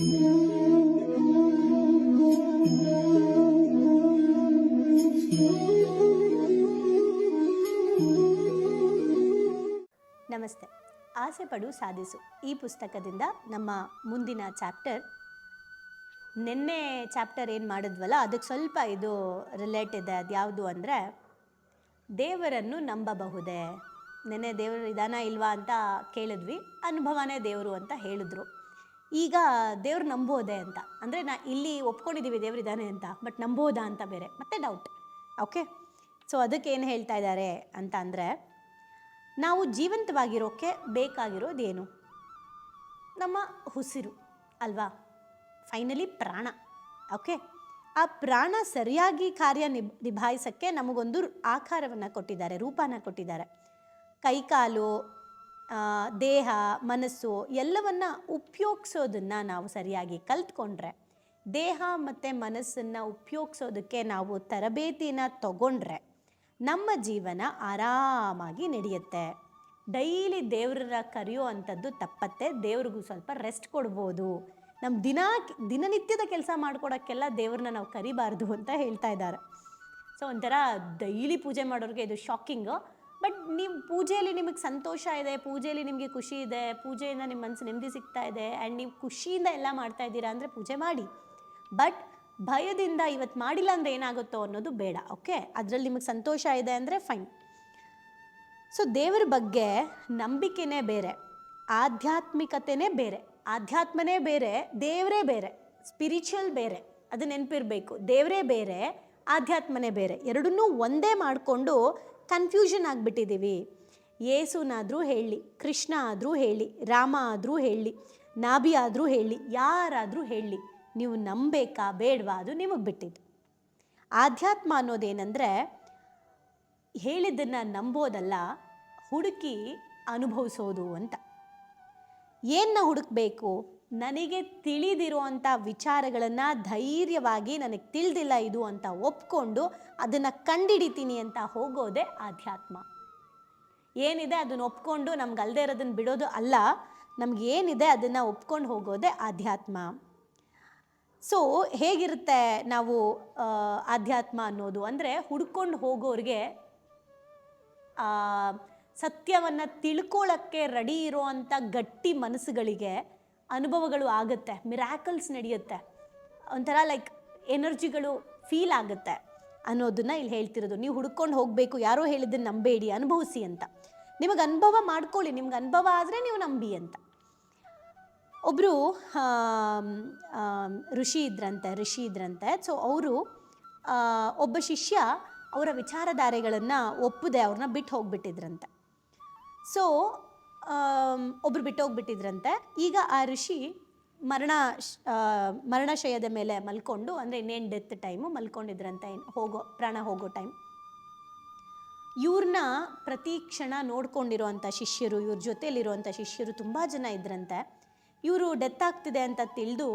ನಮಸ್ತೆ. ಆಸೆ ಪಡು, ಸಾಧಿಸು. ಈ ಪುಸ್ತಕದಿಂದ ನಮ್ಮ ಮುಂದಿನ ಚಾಪ್ಟರ್. ನಿನ್ನೆ ಚಾಪ್ಟರ್ ಏನು ಮಾಡಿದ್ವಲ್ಲ, ಅದಕ್ಕೆ ಸ್ವಲ್ಪ ಇದು ರಿಲೇಟ್ ಇದೆ. ಅದು ಯಾವುದು ಅಂದರೆ, ದೇವರನ್ನು ನಂಬಬಹುದೇ? ನೆನ್ನೆ ದೇವರು ಇದಾನ ಇಲ್ವಾ ಅಂತ ಕೇಳಿದ್ವಿ. ಅನುಭವನೇ ದೇವರು ಅಂತ ಹೇಳಿದ್ರು. ಈಗ ದೇವ್ರು ನಂಬೋದೆ ಅಂತ. ಅಂದರೆ ನಾ ಇಲ್ಲಿ ಒಪ್ಕೊಂಡಿದ್ದೀವಿ ದೇವ್ರು ಇದ್ದಾನೆ ಅಂತ ಬಟ್ ನಂಬೋದಾ ಅಂತ ಬೇರೆ, ಮತ್ತೆ ಡೌಟ್ ಓಕೆ ಸೊ ಅದಕ್ಕೆ ಏನು ಹೇಳ್ತಾ ಇದ್ದಾರೆ ಅಂತ ಅಂದರೆ, ನಾವು ಜೀವಂತವಾಗಿರೋಕ್ಕೆ ಬೇಕಾಗಿರೋದೇನು ನಮ್ಮ ಉಸಿರು, ಅಲ್ವಾ? ಫೈನಲಿ ಪ್ರಾಣ. ಓಕೆ ಆ ಪ್ರಾಣ ಸರಿಯಾಗಿ ಕಾರ್ಯ ನಿಬ್ ನಿಭಾಯಿಸೋಕ್ಕೆ ನಮಗೊಂದು ಆಕಾರವನ್ನು ಕೊಟ್ಟಿದ್ದಾರೆ, ರೂಪನ ಕೊಟ್ಟಿದ್ದಾರೆ. ಕೈಕಾಲು ದೇಹ, ಮನಸ್ಸು ಎಲ್ಲವನ್ನು ಉಪಯೋಗಿಸೋದನ್ನು ನಾವು ಸರಿಯಾಗಿ ಕಲ್ತ್ಕೊಂಡ್ರೆ, ದೇಹ ಮತ್ತು ಮನಸ್ಸನ್ನು ಉಪಯೋಗಿಸೋದಕ್ಕೆ ನಾವು ತರಬೇತಿನ ತಗೊಂಡ್ರೆ ನಮ್ಮ ಜೀವನ ಆರಾಮಾಗಿ ನಡೆಯುತ್ತೆ. ಡೈಲಿ ದೇವ್ರನ್ನ ಕರೆಯೋ ಅಂಥದ್ದು ತಪ್ಪತ್ತೆ. ದೇವ್ರಿಗೂ ಸ್ವಲ್ಪ ರೆಸ್ಟ್ ಕೊಡ್ಬೋದು. ನಮ್ಮ ದಿನ, ದಿನನಿತ್ಯದ ಕೆಲಸ ಮಾಡ್ಕೊಡೋಕ್ಕೆಲ್ಲ ದೇವ್ರನ್ನ ನಾವು ಕರಿಬಾರ್ದು ಅಂತ ಹೇಳ್ತಾ ಇದ್ದಾರೆ. ಸೊ ಒಂಥರ ಡೈಲಿ ಪೂಜೆ ಮಾಡೋರಿಗೆ ಇದು ಶಾಕಿಂಗು. ಬಟ್ ನೀವು ಪೂಜೆಯಲ್ಲಿ ನಿಮಗೆ ಸಂತೋಷ ಇದೆ, ಪೂಜೆಯಲ್ಲಿ ನಿಮಗೆ ಖುಷಿ ಇದೆ, ಪೂಜೆಯಿಂದ ನಿಮ್ಮ ಮನಸ್ಸು ನೆಮ್ಮದಿ ಸಿಗ್ತಾ ಇದೆ ಆ್ಯಂಡ್ ನೀವು ಖುಷಿಯಿಂದ ಎಲ್ಲ ಮಾಡ್ತಾ ಇದ್ದೀರಾ ಅಂದರೆ ಪೂಜೆ ಮಾಡಿ. ಬಟ್ ಭಯದಿಂದ ಇವತ್ತು ಮಾಡಿಲ್ಲ ಅಂದರೆ ಏನಾಗುತ್ತೋ ಅನ್ನೋದು ಬೇಡ ಓಕೆ ಅದರಲ್ಲಿ ನಿಮಗೆ ಸಂತೋಷ ಇದೆ ಅಂದರೆ ಫೈನ್ ಸೊ ದೇವರ ಬಗ್ಗೆ ನಂಬಿಕೆನೇ ಬೇರೆ, ಆಧ್ಯಾತ್ಮಿಕತೆನೇ ಬೇರೆ, ಆಧ್ಯಾತ್ಮನೇ ಬೇರೆ, ದೇವರೇ ಬೇರೆ ಸ್ಪಿರಿಚುವಲ್ ಬೇರೆ, ಅದು ನೆನಪಿರಬೇಕು. ದೇವರೇ ಬೇರೆ, ಆಧ್ಯಾತ್ಮನೇ ಬೇರೆ, ಎರಡನ್ನೂ ಒಂದೇ ಮಾಡಿಕೊಂಡು ಕನ್ಫ್ಯೂಷನ್ ಆಗಿಬಿಟ್ಟಿದ್ದೀವಿ. ಯೇಸುನಾದರೂ ಹೇಳಿ, ಕೃಷ್ಣ ಆದರೂ ಹೇಳಿ, ರಾಮ ಆದರೂ ಹೇಳಿ, ನಾಭಿ ಆದರೂ ಹೇಳಿ, ಯಾರಾದರೂ ಹೇಳಿ, ನೀವು ನಂಬೇಕಾ ಬೇಡವಾ ಅದು ನಿಮಗೆ ಬಿಟ್ಟಿದ್ದು. ಆಧ್ಯಾತ್ಮ ಅನ್ನೋದೇನೆಂದರೆ ಹೇಳಿದ್ದನ್ನು ನಂಬೋದಲ್ಲ, ಹುಡುಕಿ ಅನುಭವಿಸೋದು ಅಂತ. ಏನನ್ನ ಹುಡುಕಬೇಕು? ನನಗೆ ತಿಳಿದಿರುವಂಥ ವಿಚಾರಗಳನ್ನು ಧೈರ್ಯವಾಗಿ ನನಗೆ ತಿಳಿದಿಲ್ಲ ಇದು ಅಂತ ಒಪ್ಕೊಂಡು ಅದನ್ನು ಕಂಡಿಡಿತೀನಿ ಅಂತ ಹೋಗೋದೇ ಆಧ್ಯಾತ್ಮ. ಏನಿದೆ ಅದನ್ನು ಒಪ್ಕೊಂಡು ನಮ್ಗೆ ಅಲ್ಲದೆ ಇರೋದನ್ನು ಬಿಡೋದು ಅಲ್ಲ, ನಮ್ಗೆ ಏನಿದೆ ಅದನ್ನು ಒಪ್ಕೊಂಡು ಹೋಗೋದೇ ಆಧ್ಯಾತ್ಮ. ಸೊ ಹೇಗಿರುತ್ತೆ ನಾವು ಆಧ್ಯಾತ್ಮ ಅನ್ನೋದು? ಅಂದರೆ ಹುಡ್ಕೊಂಡು ಹೋಗೋರಿಗೆ ಸತ್ಯವನ್ನು ತಿಳ್ಕೊಳ್ಳೋಕ್ಕೆ ರೆಡಿ ಇರೋವಂಥ ಗಟ್ಟಿ ಮನಸ್ಸುಗಳಿಗೆ ಅನುಭವಗಳು ಆಗುತ್ತೆ ಮಿರಾಕಲ್ಸ್ ನಡೆಯುತ್ತೆ. ಒಂಥರ ಲೈಕ್ ಎನರ್ಜಿಗಳು ಫೀಲ್ ಆಗುತ್ತೆ ಅನ್ನೋದನ್ನ ಇಲ್ಲಿ ಹೇಳ್ತಿರೋದು. ನೀವು ಹುಡ್ಕೊಂಡು ಹೋಗಬೇಕು, ಯಾರೋ ಹೇಳಿದ್ದನ್ನು ನಂಬೇಡಿ, ಅನುಭವಿಸಿ ಅಂತ. ನಿಮಗೆ ಅನುಭವ ಮಾಡ್ಕೊಳ್ಳಿ, ನಿಮ್ಗೆ ಅನುಭವ ಆದರೆ ನೀವು ನಂಬಿ ಅಂತ. ಒಬ್ಬರು ಋಷಿ ಇದ್ರಂತೆ ಋಷಿ ಇದ್ರಂತೆ ಸೊ ಅವರು ಒಬ್ಬ ಶಿಷ್ಯ ಅವರ ವಿಚಾರಧಾರೆಗಳನ್ನು ಒಪ್ಪದೆ ಅವ್ರನ್ನ ಬಿಟ್ಟು ಹೋಗ್ಬಿಟ್ಟಿದ್ರಂತೆ. ಸೊ ಒಬ್ರು ಬಿಟ್ಟು ಹೋಗ್ಬಿಟ್ಟಿದ್ರಂತೆ ಈಗ ಆ ಋಷಿ ಮರಣ ಮರಣಶಯದ ಮೇಲೆ ಮಲ್ಕೊಂಡು, ಅಂದರೆ ಇನ್ನೇನು ಡೆತ್ ಟೈಮು ಮಲ್ಕೊಂಡಿದ್ರಂತೆ ಹೋಗೋ, ಪ್ರಾಣ ಹೋಗೋ ಟೈಮ್ ಇವ್ರನ್ನ ಪ್ರತಿ ಕ್ಷಣ ನೋಡ್ಕೊಂಡಿರೋವಂಥ ಶಿಷ್ಯರು, ಇವ್ರ ಜೊತೆಯಲ್ಲಿರುವಂಥ ಶಿಷ್ಯರು ತುಂಬ ಜನ ಇದ್ರಂತೆ. ಇವರು ಡೆತ್ ಆಗ್ತಿದೆ ಅಂತ ತಿಳಿದು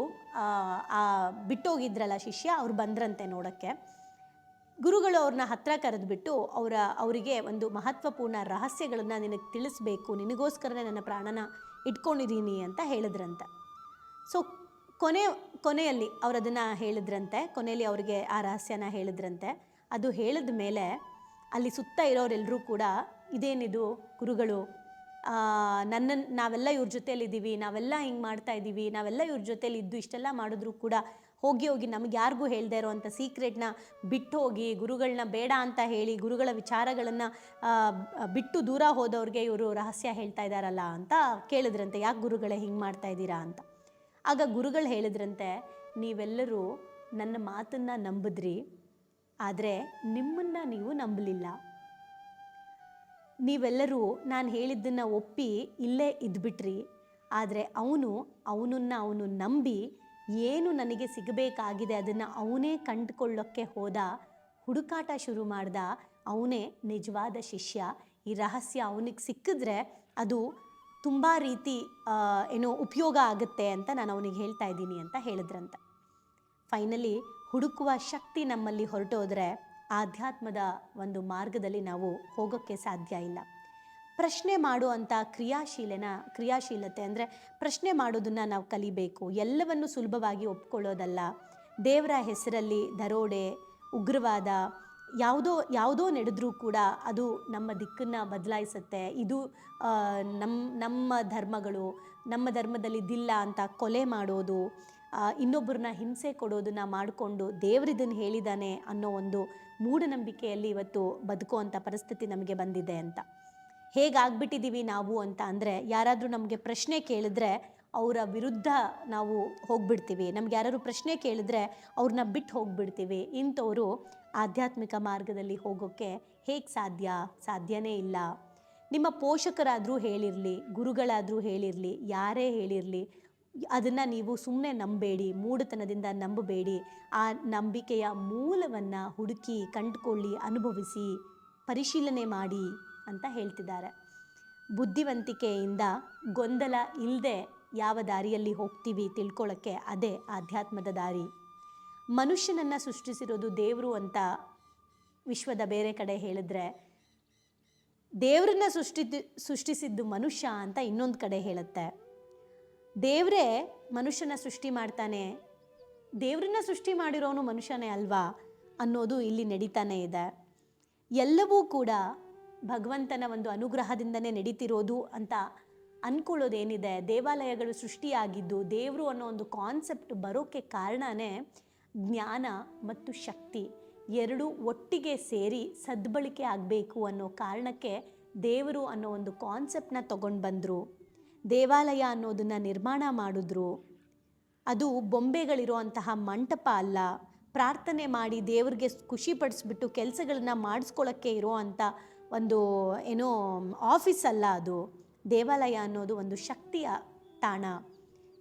ಆ ಬಿಟ್ಟೋಗಿದ್ರಲ್ಲ ಶಿಷ್ಯ, ಅವ್ರು ಬಂದ್ರಂತೆ ನೋಡೋಕ್ಕೆ. ಗುರುಗಳು ಅವ್ರನ್ನ ಹತ್ರ ಕರೆದುಬಿಟ್ಟು ಅವರ, ಅವರಿಗೆ ಒಂದು ಮಹತ್ವಪೂರ್ಣ ರಹಸ್ಯಗಳನ್ನು ನಿನಗೆ ತಿಳಿಸ್ಬೇಕು, ನಿನಗೋಸ್ಕರನೇ ನನ್ನ ಪ್ರಾಣನ ಇಟ್ಕೊಂಡಿದ್ದೀನಿ ಅಂತ ಹೇಳಿದ್ರಂತೆ. ಸೊ ಕೊನೆ, ಕೊನೆಯಲ್ಲಿ ಅವರದನ್ನು ಹೇಳಿದ್ರಂತೆ ಕೊನೆಯಲ್ಲಿ ಅವರಿಗೆ ಆ ರಹಸ್ಯನ ಹೇಳಿದ್ರಂತೆ. ಅದು ಹೇಳಿದ ಮೇಲೆ ಅಲ್ಲಿ ಸುತ್ತ ಇರೋರೆಲ್ಲರೂ ಕೂಡ ಇದೇನಿದು ಗುರುಗಳು ನನ್ನ ನಾವೆಲ್ಲ ಇವ್ರ ಜೊತೆಯಲ್ಲಿದ್ದೀವಿ, ನಾವೆಲ್ಲ ಹಿಂಗೆ ಮಾಡ್ತಾ ಇದ್ದೀವಿ, ನಾವೆಲ್ಲ ಇವ್ರ ಜೊತೆಲಿ ಇದ್ದು ಇಷ್ಟೆಲ್ಲ ಮಾಡಿದ್ರು ಕೂಡ ಹೋಗಿ ಹೋಗಿ ನಮ್ಗೆ ಯಾರಿಗೂ ಹೇಳ್ದೇ ಇರೋವಂಥ ಸೀಕ್ರೆಟ್ನ ಬಿಟ್ಟು ಹೋಗಿ ಗುರುಗಳನ್ನ ಬೇಡ ಅಂತ ಹೇಳಿ, ಗುರುಗಳ ವಿಚಾರಗಳನ್ನು ಬಿಟ್ಟು ದೂರ ಹೋದವ್ರಿಗೆ ಇವರು ರಹಸ್ಯ ಹೇಳ್ತಾ ಇದ್ದಾರಲ್ಲ ಅಂತ ಕೇಳಿದ್ರಂತೆ, ಯಾಕೆ ಗುರುಗಳೇ ಹಿಂಗೆ ಮಾಡ್ತಾ ಇದ್ದೀರಾ ಅಂತ. ಆಗ ಗುರುಗಳು ಹೇಳಿದ್ರಂತೆ, ನೀವೆಲ್ಲರೂ ನನ್ನ ಮಾತನ್ನು ನಂಬಿದ್ರಿ, ಆದರೆ ನಿಮ್ಮನ್ನು ನೀವು ನಂಬಲಿಲ್ಲ. ನೀವೆಲ್ಲರೂ ನಾನು ಹೇಳಿದ್ದನ್ನು ಒಪ್ಪಿ ಇಲ್ಲೇ ಇದ್ಬಿಟ್ರಿ. ಆದರೆ ಅವನು, ಅವನನ್ನು ಅವನು ನಂಬಿ ಏನು ನನಗೆ ಸಿಗಬೇಕಾಗಿದೆ ಅದನ್ನು ಅವನೇ ಕಂಡುಕೊಳ್ಳೋಕ್ಕೆ ಹೋದ, ಹುಡುಕಾಟ ಶುರು ಮಾಡ್ದ ಅವನೇ ನಿಜವಾದ ಶಿಷ್ಯ. ಈ ರಹಸ್ಯ ಅವನಿಗೆ ಸಿಕ್ಕಿದ್ರೆ ಅದು ತುಂಬ ರೀತಿ ಏನೋ ಉಪಯೋಗ ಆಗುತ್ತೆ ಅಂತ ನಾನು ಅವನಿಗೆ ಹೇಳ್ತಾ ಇದ್ದೀನಿ ಅಂತ ಹೇಳಿದ್ರಂತೆ. ಫೈನಲಿ ಹುಡುಕುವ ಶಕ್ತಿ ನಮ್ಮಲ್ಲಿ ಹೊರಟೋದ್ರೆ ಆಧ್ಯಾತ್ಮದ ಒಂದು ಮಾರ್ಗದಲ್ಲಿ ನಾವು ಹೋಗೋಕ್ಕೆ ಸಾಧ್ಯ ಇಲ್ಲ. ಪ್ರಶ್ನೆ ಮಾಡುವಂಥ ಕ್ರಿಯಾಶೀಲನ, ಕ್ರಿಯಾಶೀಲತೆ ಅಂದರೆ ಪ್ರಶ್ನೆ ಮಾಡೋದನ್ನು ನಾವು ಕಲಿಬೇಕು. ಎಲ್ಲವನ್ನು ಸುಲಭವಾಗಿ ಒಪ್ಕೊಳ್ಳೋದಲ್ಲ. ದೇವರ ಹೆಸರಲ್ಲಿ ದರೋಡೆ, ಉಗ್ರವಾದ, ಯಾವುದೋ ಯಾವುದೋ ನಡೆದ್ರೂ ಕೂಡ ಅದು ನಮ್ಮ ದಿಕ್ಕನ್ನು ಬದಲಾಯಿಸುತ್ತೆ. ಇದು ನಮ್ಮ ನಮ್ಮ ಧರ್ಮಗಳು, ನಮ್ಮ ಧರ್ಮದಲ್ಲಿ ಇದಿಲ್ಲ ಅಂತ ಕೊಲೆ ಮಾಡೋದು ಇನ್ನೊಬ್ಬರನ್ನ ಹಿಂಸೆ ಕೊಡೋದನ್ನು ಮಾಡಿಕೊಂಡು ದೇವರಿದನ್ನು ಹೇಳಿದಾನೆ ಅನ್ನೋ ಒಂದು ಮೂಢನಂಬಿಕೆಯಲ್ಲಿ ಇವತ್ತು ಬದುಕುವಂಥ ಪರಿಸ್ಥಿತಿ ನಮಗೆ ಬಂದಿದೆ ಅಂತ. ಹೇಗಾಗ್ಬಿಟ್ಟಿದ್ದೀವಿ ನಾವು ಅಂತ ಅಂದರೆ ಯಾರಾದರೂ ನಮಗೆ ಪ್ರಶ್ನೆ ಕೇಳಿದ್ರೆ ಅವರ ವಿರುದ್ಧ ನಾವು ಹೋಗ್ಬಿಡ್ತೀವಿ. ನಮ್ಗೆ ಯಾರಾದ್ರು ಪ್ರಶ್ನೆ ಕೇಳಿದ್ರೆ ಅವ್ರನ್ನ ಬಿಟ್ಟು ಹೋಗ್ಬಿಡ್ತೀವಿ. ಇಂಥವರು ಆಧ್ಯಾತ್ಮಿಕ ಮಾರ್ಗದಲ್ಲಿ ಹೋಗೋಕ್ಕೆ ಹೇಗೆ ಸಾಧ್ಯ? ಸಾಧ್ಯನೇ ಇಲ್ಲ. ನಿಮ್ಮ ಪೋಷಕರಾದರೂ ಹೇಳಿರಲಿ, ಗುರುಗಳಾದರೂ ಹೇಳಿರಲಿ, ಯಾರೇ ಹೇಳಿರಲಿ ಅದನ್ನು ನೀವು ಸುಮ್ಮನೆ ನಂಬಬೇಡಿ ಮೂಢತನದಿಂದ ನಂಬಬೇಡಿ. ಆ ನಂಬಿಕೆಯ ಮೂಲವನ್ನು ಹುಡುಕಿ, ಕಂಡುಕೊಳ್ಳಿ, ಅನುಭವಿಸಿ, ಪರಿಶೀಲನೆ ಮಾಡಿ ಅಂತ ಹೇಳ್ತಿದ್ದಾರೆ. ಬುದ್ಧಿವಂತಿಕೆಯಿಂದ ಗೊಂದಲ ಇಲ್ಲದೆ ಯಾವ ದಾರಿಯಲ್ಲಿ ಹೋಗ್ತೀವಿ ತಿಳ್ಕೊಳ್ಳೋಕ್ಕೆ ಅದೇ ಆಧ್ಯಾತ್ಮದ ದಾರಿ. ಮನುಷ್ಯನನ್ನು ಸೃಷ್ಟಿಸಿರೋದು ದೇವರು ಅಂತ ವಿಶ್ವದ ಬೇರೆ ಕಡೆ ಹೇಳಿದ್ರೆ, ದೇವರನ್ನ ಸೃಷ್ಟಿ ಸೃಷ್ಟಿಸಿದ್ದು ಮನುಷ್ಯ ಅಂತ ಇನ್ನೊಂದು ಕಡೆ ಹೇಳುತ್ತೆ. ದೇವರೇ ಮನುಷ್ಯನ ಸೃಷ್ಟಿ ಮಾಡ್ತಾನೆ. ದೇವ್ರನ್ನ ಸೃಷ್ಟಿ ಮಾಡಿರೋನು ಮನುಷ್ಯನೇ ಅಲ್ವಾ ಅನ್ನೋದು ಇಲ್ಲಿ ನಡೀತಾನೆ ಇದೆ. ಎಲ್ಲವೂ ಕೂಡ ಭಗವಂತನ ಒಂದು ಅನುಗ್ರಹದಿಂದನೇ ನಡೀತಿರೋದು ಅಂತ ಅಂದ್ಕೊಳ್ಳೋದೇನಿದೆ ದೇವಾಲಯಗಳು ಸೃಷ್ಟಿಯಾಗಿದ್ದು ದೇವರು ಅನ್ನೋ ಒಂದು ಕಾನ್ಸೆಪ್ಟ್ ಬರೋಕ್ಕೆ ಕಾರಣನೇ ಜ್ಞಾನ ಮತ್ತು ಶಕ್ತಿ ಎರಡು ಒಟ್ಟಿಗೆ ಸೇರಿ ಸದ್ಬಳಕೆ ಆಗಬೇಕು ಅನ್ನೋ ಕಾರಣಕ್ಕೆ ದೇವರು ಅನ್ನೋ ಒಂದು ಕಾನ್ಸೆಪ್ಟನ್ನ ತಗೊಂಡು ಬಂದರು ದೇವಾಲಯ ಅನ್ನೋದನ್ನು ನಿರ್ಮಾಣ ಮಾಡಿದ್ರು. ಅದು ಬೊಂಬೆಗಳಿರುವಂತಹ ಮಂಟಪ ಅಲ್ಲ. ಪ್ರಾರ್ಥನೆ ಮಾಡಿ ದೇವ್ರಿಗೆ ಖುಷಿ ಪಡಿಸ್ಬಿಟ್ಟು ಕೆಲಸಗಳನ್ನ ಮಾಡಿಸ್ಕೊಳ್ಳೋಕ್ಕೆ ಇರೋ ಅಂಥ ಒಂದು ಏನೋ ಆಫೀಸ್ ಅಲ್ಲ ಅದು. ದೇವಾಲಯ ಅನ್ನೋದು ಒಂದು ಶಕ್ತಿಯ ತಾಣ.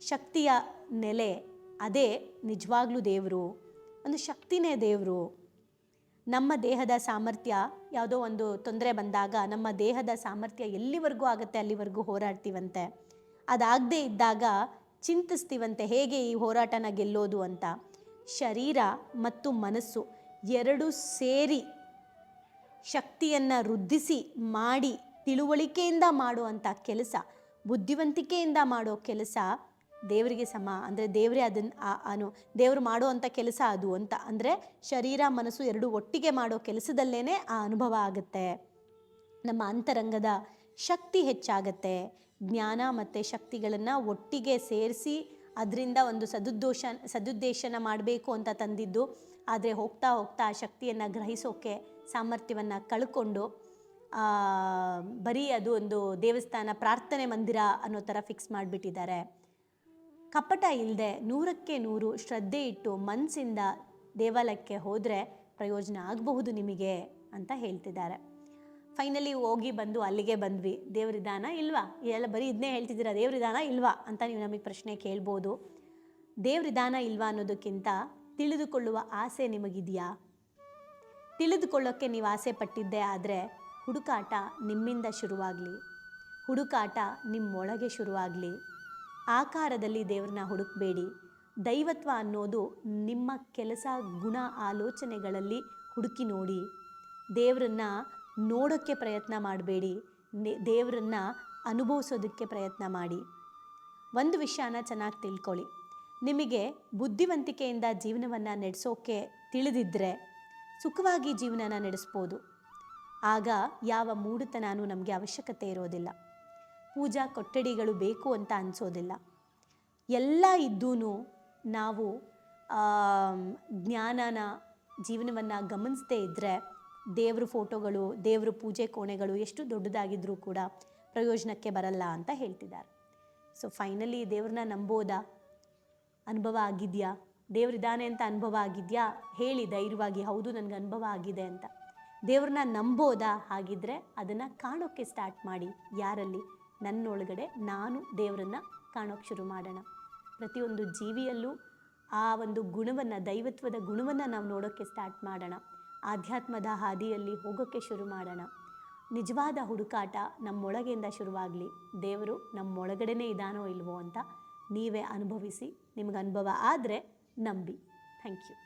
ಶಕ್ತಿಯ ನೆಲೆ. ಅದೇ ನಿಜವಾಗ್ಲೂ ದೇವರು. ಒಂದು ಶಕ್ತಿನೇ ದೇವರು. ನಮ್ಮ ದೇಹದ ಸಾಮರ್ಥ್ಯ ಯಾವುದೋ ಒಂದು ತೊಂದರೆ ಬಂದಾಗ ನಮ್ಮ ದೇಹದ ಸಾಮರ್ಥ್ಯ ಎಲ್ಲಿವರೆಗೂ ಆಗುತ್ತೆ ಅಲ್ಲಿವರೆಗೂ ಹೋರಾಡ್ತೀವಂತೆ. ಅದಾಗದೇ ಇದ್ದಾಗ ಚಿಂತಿಸ್ತೀವಂತೆ ಹೇಗೆ ಈ ಹೋರಾಟನ ಗೆಲ್ಲೋದು ಅಂತ. ಶರೀರ ಮತ್ತು ಮನಸ್ಸು ಎರಡು ಸೇರಿ ಶಕ್ತಿಯನ್ನು ವೃದ್ಧಿಸಿ ಮಾಡಿ ತಿಳುವಳಿಕೆಯಿಂದ ಮಾಡುವಂಥ ಕೆಲಸ, ಬುದ್ಧಿವಂತಿಕೆಯಿಂದ ಮಾಡೋ ಕೆಲಸ ದೇವರಿಗೆ ಸಮ, ಅಂದರೆ ದೇವರೇ ಅದನ್ನು ಅನು, ದೇವರು ಮಾಡುವಂಥ ಕೆಲಸ ಅದು ಅಂತ. ಅಂದರೆ ಶರೀರ, ಮನಸ್ಸು ಎರಡು ಒಟ್ಟಿಗೆ ಮಾಡೋ ಕೆಲಸದಲ್ಲೇ ಆ ಅನುಭವ ಆಗುತ್ತೆ. ನಮ್ಮ ಅಂತರಂಗದ ಶಕ್ತಿ ಹೆಚ್ಚಾಗತ್ತೆ. ಜ್ಞಾನ ಮತ್ತು ಶಕ್ತಿಗಳನ್ನು ಒಟ್ಟಿಗೆ ಸೇರಿಸಿ ಅದರಿಂದ ಒಂದು ಸದುದ್ದೋಷ, ಸದುದ್ದೇಶನ ಮಾಡಬೇಕು ಅಂತ ತಂದಿದ್ದು. ಆದರೆ ಹೋಗ್ತಾ ಹೋಗ್ತಾ ಆ ಶಕ್ತಿಯನ್ನು ಗ್ರಹಿಸೋಕೆ ಸಾಮರ್ಥ್ಯವನ್ನು ಕಳ್ಕೊಂಡು ಬರೀ ಅದು ಒಂದು ದೇವಸ್ಥಾನ ಪ್ರಾರ್ಥನೆ ಮಂದಿರ ಅನ್ನೋ ಥರ ಫಿಕ್ಸ್ ಮಾಡಿಬಿಟ್ಟಿದ್ದಾರೆ. ಕಪಟ ಇಲ್ಲದೆ ನೂರಕ್ಕೆ ನೂರು ಶ್ರದ್ಧೆ ಇಟ್ಟು ಮನಸ್ಸಿಂದ ದೇವಾಲಯಕ್ಕೆ ಹೋದರೆ ಪ್ರಯೋಜನ ಆಗಬಹುದು ನಿಮಗೆ ಅಂತ ಹೇಳ್ತಿದ್ದಾರೆ. ಫೈನಲಿ ಹೋಗಿ ಬಂದು ಅಲ್ಲಿಗೆ ಬಂದ್ವಿ. ದೇವರಿದಾನ ಇಲ್ವಾ? ಎಲ್ಲ ಬರೀ ಇದನ್ನೇ ಹೇಳ್ತಿದ್ದೀರಾ? ದೇವರಿದಾನ ಇಲ್ವಾ ಅಂತ ನೀವು ನಮಗೆ ಪ್ರಶ್ನೆ ಕೇಳ್ಬೋದು. ದೇವರಿದಾನ ಇಲ್ವಾ ಅನ್ನೋದಕ್ಕಿಂತ ತಿಳಿದುಕೊಳ್ಳುವ ಆಸೆ ನಿಮಗಿದೆಯಾ? ತಿಳಿದುಕೊಳ್ಳೋಕ್ಕೆ ನೀವು ಆಸೆ ಪಟ್ಟಿದ್ದೇ ಆದರೆ ಹುಡುಕಾಟ ನಿಮ್ಮಿಂದ ಶುರುವಾಗಲಿ. ಹುಡುಕಾಟ ನಿಮ್ಮೊಳಗೆ ಶುರುವಾಗಲಿ. ಆಕಾರದಲ್ಲಿ ದೇವ್ರನ್ನ ಹುಡುಕಬೇಡಿ. ದೈವತ್ವ ಅನ್ನೋದು ನಿಮ್ಮ ಕೆಲಸ ಗುಣ ಆಲೋಚನೆಗಳಲ್ಲಿ ಹುಡುಕಿ ನೋಡಿ. ದೇವರನ್ನ ನೋಡೋಕ್ಕೆ ಪ್ರಯತ್ನ ಮಾಡಬೇಡಿ. ದೇವರನ್ನ ಅನುಭವಿಸೋದಕ್ಕೆ ಪ್ರಯತ್ನ ಮಾಡಿ. ಒಂದು ವಿಷಯನ ಚೆನ್ನಾಗಿ ತಿಳ್ಕೊಳ್ಳಿ. ನಿಮಗೆ ಬುದ್ಧಿವಂತಿಕೆಯಿಂದ ಜೀವನವನ್ನು ನಡೆಸೋಕೆ ತಿಳಿದಿದ್ದರೆ ಸುಖವಾಗಿ ಜೀವನನ ನಡೆಸ್ಬೋದು. ಆಗ ಯಾವ ಮೂಢತನೂ ನಮಗೆ ಅವಶ್ಯಕತೆ ಇರೋದಿಲ್ಲ. ಪೂಜಾ ಕೊಠಡಿಗಳು ಬೇಕು ಅಂತ ಅನಿಸೋದಿಲ್ಲ. ಎಲ್ಲ ಇದ್ದೂ ನಾವು ಜ್ಞಾನನ, ಜೀವನವನ್ನು ಗಮನಿಸದೇ ಇದ್ದರೆ ದೇವ್ರ ಫೋಟೋಗಳು, ದೇವ್ರ ಪೂಜೆ ಕೋಣೆಗಳು ಎಷ್ಟು ದೊಡ್ಡದಾಗಿದ್ರೂ ಕೂಡ ಪ್ರಯೋಜನಕ್ಕೆ ಬರಲ್ಲ ಅಂತ ಹೇಳ್ತಿದ್ದಾರೆ. ಸೊ ಫೈನಲಿ ದೇವ್ರನ್ನ ನಂಬೋದಾ? ಅನುಭವ ಆಗಿದೆಯಾ? ದೇವರಿದ್ದಾನೆ ಅಂತ ಅನುಭವ ಆಗಿದೆಯಾ? ಹೇಳಿ ಧೈರ್ಯವಾಗಿ, ಹೌದು ನನಗೆ ಅನುಭವ ಆಗಿದೆ ಅಂತ. ದೇವ್ರನ್ನ ನಂಬೋದಾ? ಹಾಗಿದ್ರೆ ಅದನ್ನು ಕಾಣೋಕ್ಕೆ ಸ್ಟಾರ್ಟ್ ಮಾಡಿ, ಯಾರಲ್ಲಿ? ನನ್ನೊಳಗಡೆ ನಾನು ದೇವರನ್ನ ಕಾಣೋಕ್ಕೆ ಶುರು ಮಾಡೋಣ. ಪ್ರತಿಯೊಂದು ಜೀವಿಯಲ್ಲೂ ಆ ಒಂದು ಗುಣವನ್ನು, ದೈವತ್ವದ ಗುಣವನ್ನು ನಾವು ನೋಡೋಕ್ಕೆ ಸ್ಟಾರ್ಟ್ ಮಾಡೋಣ. ಆಧ್ಯಾತ್ಮದ ಹಾದಿಯಲ್ಲಿ ಹೋಗೋಕ್ಕೆ ಶುರು ಮಾಡೋಣ. ನಿಜವಾದ ಹುಡುಕಾಟ ನಮ್ಮೊಳಗೆಯಿಂದ ಶುರುವಾಗಲಿ. ದೇವರು ನಮ್ಮೊಳಗಡೆನೇ ಇದಾನೋ ಇಲ್ವೋ ಅಂತ ನೀವೇ ಅನುಭವಿಸಿ. ನಿಮಗೆ ಅನುಭವ ಆದರೆ ನಂಬಿ. Thank you